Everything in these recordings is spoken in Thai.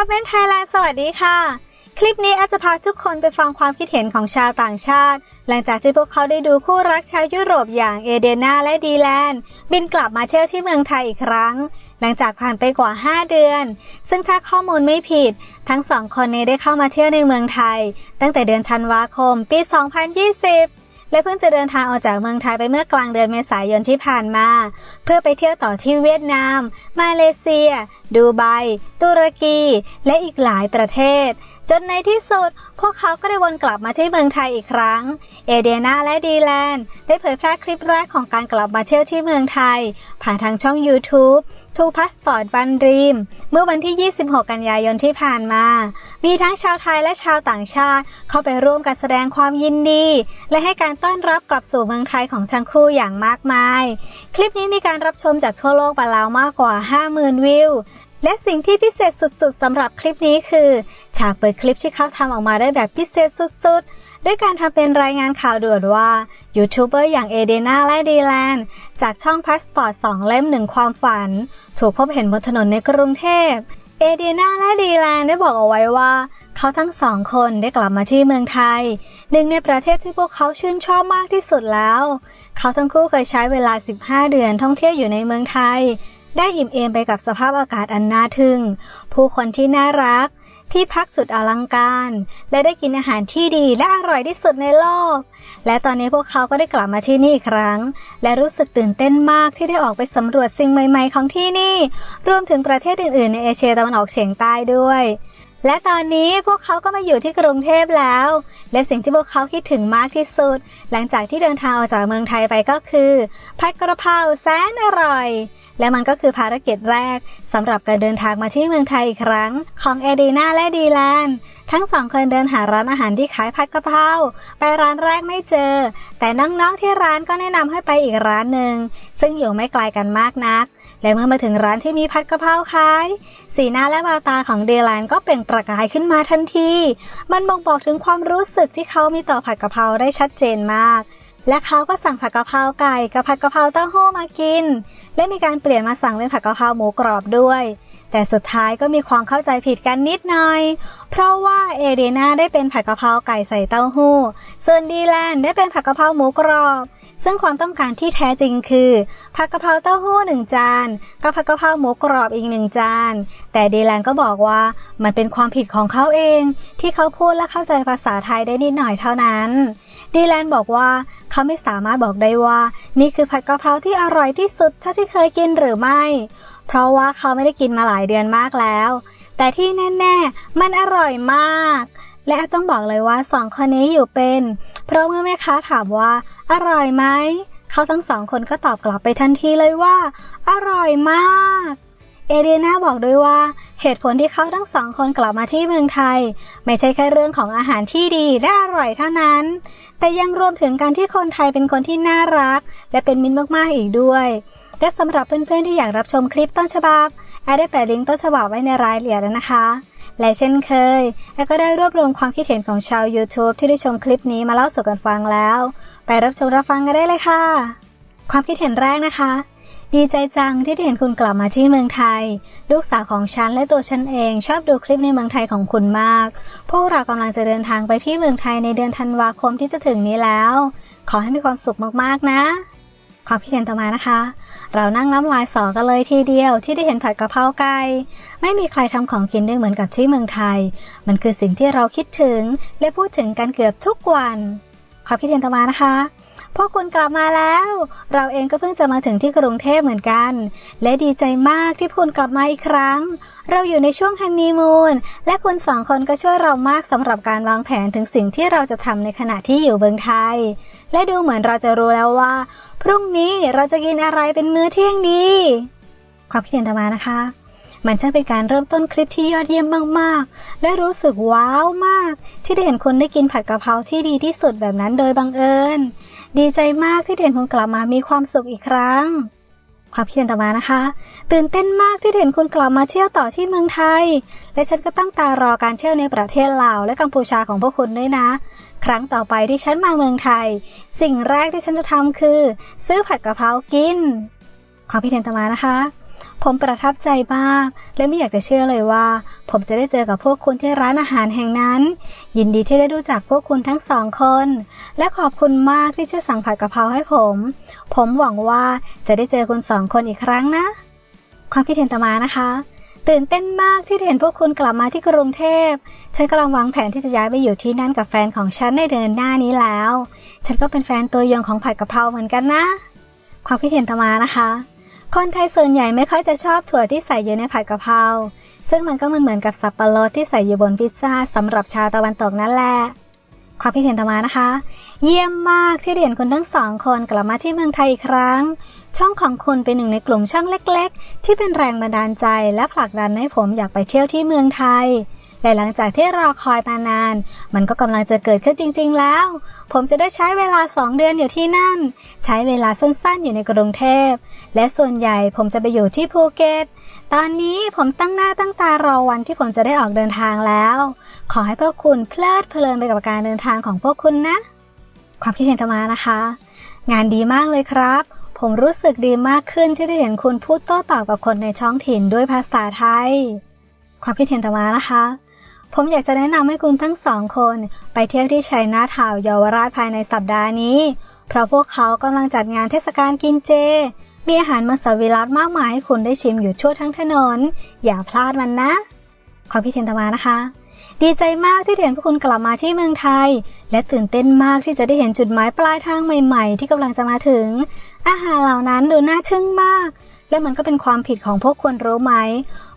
ท็อปเมนไทยแลนด์สวัสดีค่ะ คลิปนี้อาจจะพาทุกคนไปฟังความคิดเห็นของชาวต่างชาติ หลังจากที่พวกเขาได้ดูคู่รักชาวยุโรปอย่างเอเดนาและดีแลนด์บินกลับมาเที่ยวที่เมืองไทยอีกครั้ง หลังจากผ่านไปกว่า 5 เดือน ซึ่งถ้าข้อมูลไม่ผิด ทั้งสองคนนี้ได้เข้ามาเที่ยวในเมืองไทย ตั้งแต่เดือนธันวาคม ปี 2020 และเพิ่งจะเดินทางออกจากเมืองไทยไปเมื่อกลางเดือนเมษายนที่ผ่านมา เพื่อไปเที่ยวต่อที่เวียดนาม มาเลเซีย ดูไบ ตุรกี และอีกหลายประเทศ จนในที่สุด พวกเขาก็ได้วนกลับมาที่เมืองไทยอีกครั้ง เอเดียนาและดีแลนด์ได้เผยแพร่คลิปแรกของการกลับมาเที่ยวที่เมืองไทย ผ่านทางช่อง YouTube ทูพาสปอร์ตบันดีม เมื่อวันที่ 26 กันยายนที่ผ่านมา มีทั้งชาวไทยและชาวต่างชาติ เข้าไปร่วมกันแสดงความยินดี และให้การต้อนรับกลับสู่เมืองไทยของทั้งคู่อย่างมากมาย คลิปนี้มีการรับชมจากทั่วโลกไปแล้วมากกว่า 50,000 วิวและสิ่งที่พิเศษสุดๆสำหรับคลิปนี้คือ ฉากเปิดคลิปที่เขาทำออกมาได้แบบพิเศษสุดๆ ด้วยการทำเป็นรายงานข่าวด่วนว่ายูทูบเบอร์อย่างเอเดนาและดีแลนด์จากช่องพาสปอร์ตสองเล่มหนึ่งความฝัน ถูกพบเห็นบนถนนในกรุงเทพเอเดนาและดีแลนด์ได้บอกเอาไว้ว่า เขาทั้งสองคนได้กลับมาที่เมืองไทย หนึ่งในประเทศที่พวกเขาชื่นชอบมากที่สุดแล้ว เขาทั้งคู่เคยใช้เวลา 15 เดือนท่องเที่ยวอยู่ในเมืองไทย ได้อิ่มเอมไปกับสภาพอากาศอันน่าทึ่ง ผู้คนที่น่ารัก ที่พักสุดอลังการ และได้กินอาหารที่ดีและอร่อยที่สุดในโลก และตอนนี้พวกเขาก็ได้กลับมาที่นี่อีกครั้ง และรู้สึกตื่นเต้นมากที่ได้ออกไปสำรวจสิ่งใหม่ ๆ ของที่นี่ รวมถึงประเทศอื่น ๆ ในเอเชียตะวันออกเฉียงใต้ด้วย และตอนนี้พวกเขาก็มาอยู่ที่กรุงเทพแล้ว และสิ่งที่พวกเขาคิดถึงมากที่สุด หลังจากที่เดินทางออกจากเมืองไทยไปก็คือผัดกระเพราแสนอร่อย และมันก็คือภารกิจแรกสำหรับการเดินทางมาที่เมืองไทยอีกครั้งของเอดีนาและดีแลนด์ทั้งสองคนเดินหาร้านอาหารที่ขายผัดกะเพราไปร้านแรกไม่เจอ แต่น้องๆที่ร้านก็แนะนำให้ไปอีกร้านหนึ่งซึ่งอยู่ไม่ไกลกันมากนัก และเมื่อมาถึงร้านที่มีผัดกะเพราขาย สีหน้าและแววตาของเดลานก็เปล่งประกายขึ้นมาทันที มันบ่งบอกถึงความรู้สึกที่เขามีต่อผัดกะเพราได้ชัดเจนมาก และเขาก็สั่งผัดกะเพราไก่กับผัดกะเพราเต้าหู้มากิน และมีการเปลี่ยนมาสั่งเป็นผัดกะเพราหมูกรอบด้วย แต่สุดท้ายก็มีความเข้าใจผิดกันนิดหน่อย เพราะว่าเอเดนาได้เป็นผัดกะเพราไก่ใส่เต้าหู้ ส่วนดีแลนได้เป็นผัดกะเพราหมูกรอบ ซึ่งความต้องการที่แท้จริงคือผัดกะเพราเต้าหู้หนึ่งจานกับผัดกะเพราหมูกรอบอีกหนึ่งจาน แต่ดีแลนก็บอกว่ามันเป็นความผิดของเขาเอง ที่เขาพูดและเข้าใจภาษาไทยได้นิดหน่อยเท่านั้นดีแลนบอกว่าเขาไม่สามารถบอกได้ว่า นี่คือผัดกะเพราที่อร่อยที่สุดเท่าที่เคยกินหรือไม่ เพราะว่าเขาไม่ได้กินมาหลายเดือนมากแล้ว แต่ที่แน่ ๆ มันอร่อยมาก และต้องบอกเลยว่าสองคนนี้อยู่เป็น เพราะเมื่อแม่ค้าถามว่า อร่อยไหม เขาทั้งสองคนก็ตอบกลับไปทันทีเลยว่า อร่อยมาก เอเดียนาบอกด้วยว่าเหตุผลที่เขาทั้งสองคนกลับมาที่เมืองไทย ไม่ใช่แค่เรื่องของอาหารที่ดีและอร่อยเท่านั้น แต่ยังรวมถึงการที่คนไทยเป็นคนที่น่ารัก และเป็นมิตรมากๆอีกด้วยและสำหรับเพื่อนๆที่อยากรับชมคลิปต้นฉบับแอดได้แปะลิงก์ต้นฉบับไว้ในรายละเอียดแล้วนะคะ และเช่นเคยแอดก็ได้รวบรวมความคิดเห็นของชาว YouTube ที่ได้ชมคลิปนี้มาเล่าสู่กันฟังแล้ว ไปรับชมรับฟังกันได้เลยค่ะ ความคิดเห็นแรกนะคะ ดีใจจังที่ได้เห็นคุณกลับมาที่เมืองไทย ลูกสาวของฉันและตัวฉันเองชอบดูคลิปในเมืองไทยของคุณมาก พวกเรากำลังจะเดินทางไปที่เมืองไทยในเดือนธันวาคมที่จะถึงนี้แล้ว ขอให้มีความสุขมากๆนะความคิดเห็นต่อมานะคะ เรานั่งน้ำลายสอกันเลยทีเดียวที่ได้เห็นผัดกะเพราไก่ไม่มีใครทำของกินได้เหมือนกับที่เมืองไทย มันคือสิ่งที่เราคิดถึงและพูดถึงกันเกือบทุกวัน ความคิดเห็นต่อมานะคะ พวกคุณกลับมาแล้ว เราเองก็เพิ่งจะมาถึงที่กรุงเทพเหมือนกัน และดีใจมากที่คุณกลับมาอีกครั้ง เราอยู่ในช่วงฮันนีมูนและคุณสองคนก็ช่วยเรามากสำหรับการวางแผนถึงสิ่งที่เราจะทำในขณะที่อยู่เมืองไทย และดูเหมือนเราจะรู้แล้วว่า พรุ่งนี้เราจะกินอะไรเป็นมื้อเที่ยงดี ความคิดเห็นต่อมานะคะ มันช่างเป็นการเริ่มต้นคลิปที่ยอดเยี่ยมมากๆ และรู้สึกว้าวมาก ที่ได้เห็นคุณได้กินผัดกะเพราที่ดีที่สุดแบบนั้นโดยบังเอิญ ดีใจมากที่ได้เห็นคุณกลับมามีความสุขอีกครั้ง ความคิดเห็นต่อมานะคะ ตื่นเต้นมากที่ได้เห็นคุณกลับมาเที่ยวต่อที่เมืองไทย และฉันก็ตั้งตารอการเที่ยวในประเทศลาวและกัมพูชาของพวกคุณด้วยนะครั้งต่อไปที่ฉันมาเมืองไทย สิ่งแรกที่ฉันจะทำคือ ซื้อผัดกะเพรากิน ความคิดเห็นต่อมานะคะ ผมประทับใจมาก และไม่อยากจะเชื่อเลยว่า ผมจะได้เจอกับพวกคุณที่ร้านอาหารแห่งนั้น ยินดีที่ได้รู้จักพวกคุณทั้งสองคน และขอบคุณมากที่ช่วยสั่งผัดกะเพราให้ผม ผมหวังว่าจะได้เจอคุณสองคนอีกครั้งนะ ความคิดเห็นต่อมานะคะ ตื่นเต้นมากที่เห็นพวกคุณกลับมาที่กรุงเทพฉันกำลังวางแผนที่จะย้ายไปอยู่ที่นั่นกับแฟนของฉันในเดือนหน้านี้แล้ว ฉันก็เป็นแฟนตัวยงของผัดกะเพราเหมือนกันนะ ความคิดเห็นต่อมานะคะ คนไทยส่วนใหญ่ไม่ค่อยจะชอบถั่วที่ใส่อยู่ในผัดกะเพรา ซึ่งมันก็มือนเหมือนกับสับปะรดที่ใส่อยู่บนพิซซ่าสำหรับชาวตะวันตกนั่นแหละ ความคิดเห็นต่อมานะคะ เยี่ยมมากที่ได้เห็นคุณทั้งสองคนกลับมาที่เมืองไทยอีกครั้ง ช่องของคุณเป็นหนึ่งในกลุ่มช่องเล็ก ๆ ที่เป็นแรงบันดาลใจและผลักดันให้ผมอยากไปเที่ยวที่เมืองไทย แต่หลังจากที่รอคอยมานาน มันก็กำลังจะเกิดขึ้นจริง ๆ แล้ว ผมจะได้ใช้เวลา 2 เดือนอยู่ที่นั่น ใช้เวลาสั้นๆ อยู่ในกรุงเทพ และส่วนใหญ่ผมจะไปอยู่ที่ภูเก็ต ตอนนี้ผมตั้งหน้าตั้งตารอวันที่ผมจะได้ออกเดินทางแล้ว ขอให้พวกคุณเพลิดเพลินไปกับการเดินทางของพวกคุณนะ ความคิดเห็นต่อมานะคะ งานดีมากเลยครับผมรู้สึกดีมากขึ้นที่ได้เห็นคุณพูดโต้ตอบกับคนในท้องถิ่นด้วยภาษาไทย ความคิดเห็นต่อมานะคะ ผมอยากจะแนะนำให้คุณทั้งสองคน ไปเที่ยวที่ชัยนาทาวเยาวราชภายในสัปดาห์นี้ เพราะพวกเขากำลังจัดงานเทศกาลกินเจ มีอาหารมังสวิรัตมากมายให้คุณได้ชิมอยู่ทั่วทั้งถนน อย่าพลาดมันนะ ความคิดเห็นตมานะคะ ดีใจมากที่ได้เห็นพวกคุณกลับมาที่เมืองไทย และตื่นเต้นมากที่จะได้เห็นจุดหมายปลายทางใหม่ ๆ ที่กำลังจะมาถึง อาหารเหล่านั้นดูน่าทึ่งมาก และมันก็เป็นความผิดของพวกคุณรู้ไหม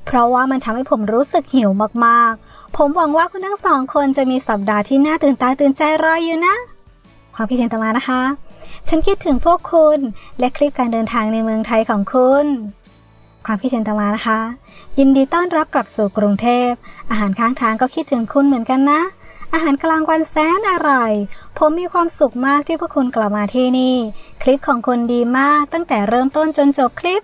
เพราะว่ามันทำให้ผมรู้สึกหิวมากๆ ผมหวังว่าคุณทั้งสองคนจะมีสัปดาห์ที่น่าตื่นตาตื่นใจรออยู่นะ ความคิดเห็นต่อมานะคะ ฉันคิดถึงพวกคุณและคลิปการเดินทางในเมืองไทยของคุณ ความคิดเห็นต่อมานะคะ ยินดีต้อนรับกลับสู่กรุงเทพ อาหารข้างทางก็คิดถึงคุณเหมือนกันนะ อาหารกลางวันแสนอร่อย ผมมีความสุขมากที่พวกคุณกลับมาที่นี่ คลิปของคุณดีมากตั้งแต่เริ่มต้นจนจบคลิป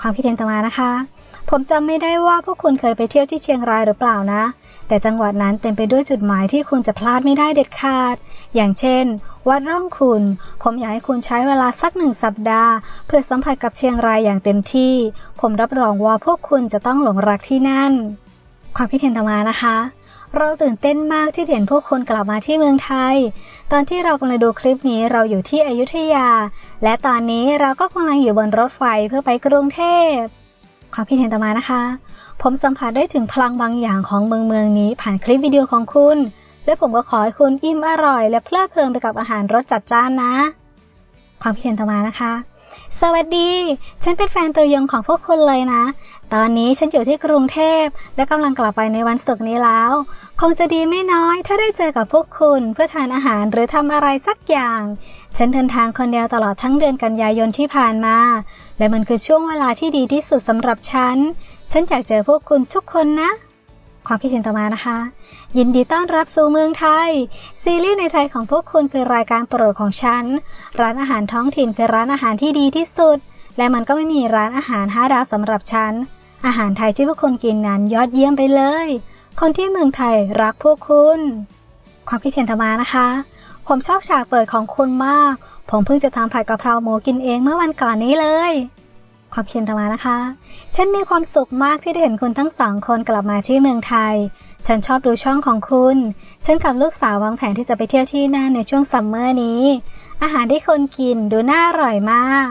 ความคิดเห็นต่อมานะคะ ผมจำไม่ได้ว่าพวกคุณเคยไปเที่ยวที่เชียงรายหรือเปล่านะ แต่จังหวัดนั้นเต็มไปด้วยจุดหมายที่คุณจะพลาดไม่ได้เด็ดขาด อย่างเช่น วัดร่องคุณ ผมอยากให้คุณใช้เวลาสักหนึ่งสัปดาห์ เพื่อสัมผัสกับเชียงรายอย่างเต็มที่ ผมรับรองว่าพวกคุณจะต้องหลงรักที่นั่น ความคิดเห็นต่อมานะคะ เราตื่นเต้นมากที่เห็นพวกคุณกลับมาที่เมืองไทย ตอนที่เรากำลังดูคลิปนี้เราอยู่ที่อยุธยา และตอนนี้เราก็กำลังอยู่บนรถไฟเพื่อไปกรุงเทพ ความคิดเห็นต่อมานะคะ ผมสัมผัสได้ถึงพลังบางอย่างของเมืองเมืองนี้ผ่านคลิปวิดีโอของคุณ และผมก็ขอให้คุณอิ่มอร่อย และเพลิดเพลินไปกับอาหารรสจัดจ้านนะ ความคิดเห็นต่อมานะคะ สวัสดี ฉันเป็นแฟนตัวยงของพวกคุณเลยนะ ตอนนี้ฉันอยู่ที่กรุงเทพ และกำลังกลับไปในวันศุกร์นี้แล้ว คงจะดีไม่น้อย ถ้าได้เจอกับพวกคุณเพื่อทานอาหารหรือทำอะไรสักอย่าง ฉันเดินทางคนเดียวตลอดทั้งเดือนกันยายนที่ผ่านมา และมันคือช่วงเวลาที่ดีที่สุดสำหรับฉัน ฉันอยากเจอพวกคุณทุกคนนะ ความคิดเห็นต่อมานะคะ ยินดีต้อนรับสู่เมืองไทย ซีรีส์ในไทยของพวกคุณคือรายการโปรดของฉัน ร้านอาหารท้องถิ่นคือร้านอาหารที่ดีที่สุด และมันก็ไม่มีร้านอาหารห้าดาวสำหรับฉัน อาหารไทยที่พวกคุณกินนั้นยอดเยี่ยมไปเลย คนที่เมืองไทยรักพวกคุณ ความคิดเห็นต่อมานะคะ ผมชอบฉากเปิดของคุณมาก ผมเพิ่งจะทำผัดกะเพราหมูกินเองเมื่อวันก่อนนี้เลย ความคิดเห็นต่อมานะคะ ฉันมีความสุขมากที่ได้เห็นคุณทั้งสองคนกลับมาที่เมืองไทย ฉันชอบดูช่องของคุณ ฉันกับลูกสาววางแผนที่จะไปเที่ยวที่นั่นในช่วงซัมเมอร์นี้ อาหารที่คนกินดูน่าอร่อยมาก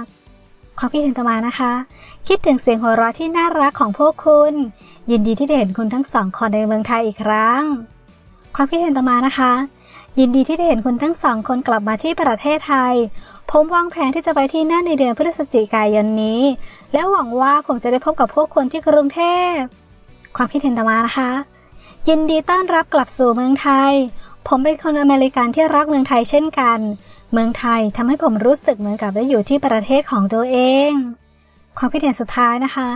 ความคิดเห็นต่อมานะคะ คิดถึงเสียงหัวเราะที่น่ารักของพวกคุณ ยินดีที่ได้เห็นคุณทั้งสองคนในเมืองไทยอีกครั้ง ความคิดเห็นต่อมานะคะ ยินดีที่ได้เห็นคุณทั้งสองคนกลับมาที่ประเทศไทย ผมวางแผนที่จะไปที่นั่นในเดือนพฤศจิกายนนี้ และหวังว่าผมจะได้พบกับพวกคนที่กรุงเทพ ความคิดเห็นต่อมานะคะ ยินดีต้อนรับกลับสู่เมืองไทย ผมเป็นคนอเมริกันที่รักเมืองไทยเช่นกัน เมืองไทยทำให้ผมรู้สึกเหมือนกับได้อยู่ที่ประเทศของตัวเอง ความคิดเห็นสุดท้ายนะคะ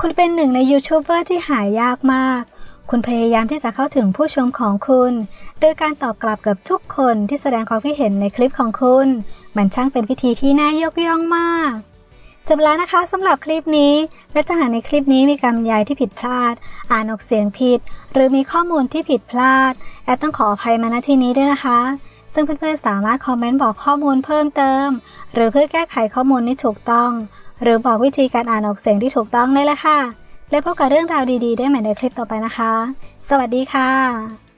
คุณเป็นหนึ่งในยูทูบเบอร์ที่หายากมาก คุณพยายามที่จะเข้าถึงผู้ชมของคุณ โดยการตอบกลับกับทุกคนที่แสดงความคิดเห็นในคลิปของคุณ มันช่างเป็นวิธีที่น่ายกย่องมาก จบแล้วนะคะสำหรับคลิปนี้ และจะหากในคลิปนี้มีการบรรยายที่ผิดพลาด อ่านออกเสียงผิด หรือมีข้อมูลที่ผิดพลาด แอดต้องขออภัยมาณที่นี้ด้วยนะคะ ซึ่งเพื่อนๆสามารถคอมเมนต์บอกข้อมูลเพิ่มเติม หรือเพื่อแก้ไขข้อมูลที่ถูกต้อง หรือบอกวิธีการอ่านออกเสียงที่ถูกต้องได้เลยค่ะ และพบกับเรื่องราวดีๆ ได้ใหม่ในคลิปต่อไปนะคะ สวัสดีค่ะ